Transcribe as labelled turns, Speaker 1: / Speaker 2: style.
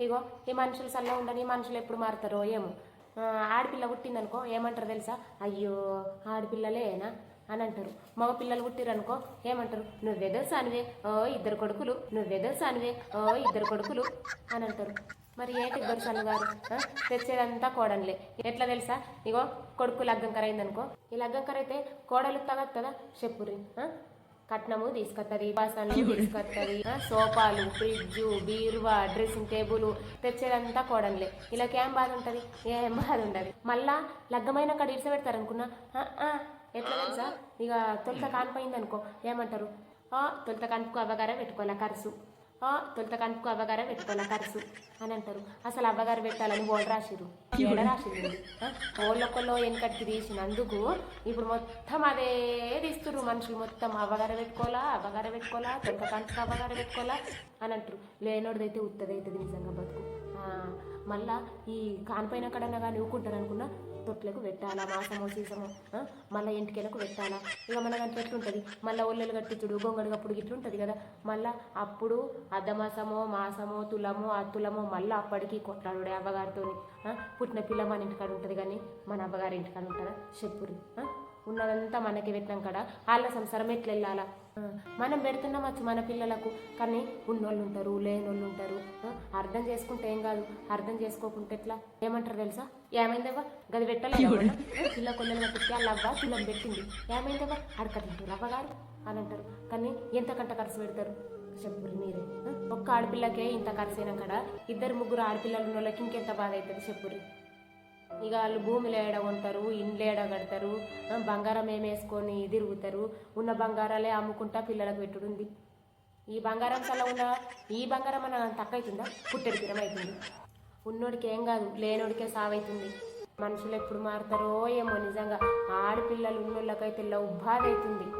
Speaker 1: ఇగో ఈ మనుషులు సల్ల ఉండని మనుషులు ఎప్పుడు మారుతారో ఏమో. ఆడపిల్ల పుట్టిందనుకో ఏమంటారు తెలుసా? అయ్యో ఆడపిల్లలేనా? అని అంటారు. మగ పిల్లలు పుట్టిరనుకో ఏమంటారు? నువ్వెదో అనివే? ఓ ఇద్దరు కొడుకులు. నువ్వెదో అనివే? ఓ ఇద్దరు కొడుకులు. అని అంటారు. మరి ఏంటి ఇద్దరు సన్నగారు? తెచ్చేదంతా కోడన్లే ఎట్లా తెలుసా? ఇగో కొడుకు లగ్గంకర అయిందనుకో ఈ లగ్గంకర అయితే కోడలు తగత్తదా చెప్పురి కట్నము తీసుకొస్తుంది బాసన్లు తీసుకొస్తుంది సోఫాలు ఫ్రిడ్జ్ బీరువా డ్రెస్సింగ్ టేబుల్ తెచ్చేదంతా కోడన్లే. వీళ్ళకి ఏం బాధ ఉంటుంది? ఏం బాధ ఉండదు. మళ్ళా లగ్గమైన కాడ ఇడిస పెడతారు అనుకున్నా ఎట్లా తెలుసా? ఇక తొలుత కానిపోయింది అనుకో ఏమంటారు? ఆ, తొలుత కనుపు అవ్వగారే పెట్టుకోవాలా ఖర్చు తొలుత కనుపు అవ్వగారే పెట్టుకోవాలా ఖర్చు అని అంటారు. అసలు అవ్వగారు పెట్టాలని ఓళ్ళు రాసిరు ఏడ రాసిరు ఓళ్ళొక్కళ్ళు వెనకటికి తీసినందుకు ఇప్పుడు మొత్తం అదే తీస్తుర్రు మనుషులు. మొత్తం అవ్వగార పెట్టుకోవాలా అవ్వగార పెట్టుకోవాలా తొలక కంచుకు అవ్వగార పెట్టుకోవాలా అని అంటారు. లేనోడిదైతే ఉత్తది అవుతుంది నిజంగా బతుకు. మళ్ళా ఈ కానిపోయిన కడన్నా కానీ ఊకుంటారు అనుకున్నా తొట్లకు పెట్టాలా? మాసమో సీసమో మళ్ళీ ఇంటికెళ్ళకు పెట్టాలా? ఇక మన దాంట్లో ఎట్లుంటుంది? మళ్ళీ ఒళ్ళలు కట్టించుడు గొంగడు అప్పుడు ఇట్లుంటుంది కదా. మళ్ళీ అప్పుడు అర్ధమాసమో మాసమో తులమో అత్తులమో మళ్ళీ అప్పటికి కొట్లాడు అవ్వగారితో పుట్టిన పిల్ల మన ఇంటికాడ ఉంటుంది కానీ మన అవ్వగారి ఇంటికాడ ఉంటుందా చెప్పురు ఉన్నదంతా మనకి పెట్టినాం కదా. వాళ్ళ సంసారం ఎట్లా వెళ్ళాలా మనం పెడుతున్నామచ్చు మన పిల్లలకు. కానీ ఉన్నోళ్ళు ఉంటారు లేనోళ్ళు ఉంటారు అర్థం చేసుకుంటే ఏం కాదు. అర్థం చేసుకోకుంటే ఎట్లా? ఏమంటారు తెలుసా? ఏమైందవ్వా? గది పెట్టలేదు పిల్ల కొల్లలు కట్టిస్తే వాళ్ళ అవ్వ పిల్లని పెట్టింది. ఏమైందవ్వా? అడకట్టింటారు అవ్వగారు అని అంటారు. కానీ ఎంతకంట ఖర్చు పెడతారు? చెప్పురు మీరే? ఒక్క ఆడపిల్లకే ఇంత ఖర్చు అయినా కదా ఇద్దరు ముగ్గురు ఆడపిల్లలు ఉన్న వాళ్ళకి ఇంకెంత బాధ అవుతుంది చెప్పుర్రి ఇక వాళ్ళు భూమిలో ఏడ కొంటారు ఇండ్లు ఏడ కడతారు ఆ, బంగారం ఏమేసుకొని తిరుగుతారు ఉన్న బంగారాలే అమ్ముకుంటా పిల్లలకు పెట్టుడుంది ఈ బంగారం సల ఉన్న ఈ బంగారం అన్న తక్కువ అవుతుందా పుట్టెడు పిరం అవుతుంది ఉన్నోడికి ఏం కాదు లేనోడికే సావైతుంది. మనుషులు ఎప్పుడు మారుతారో ఏమో నిజంగా. ఆడపిల్లలు ఉన్నోళ్ళకైతే లవ్ బాధ అవుతుంది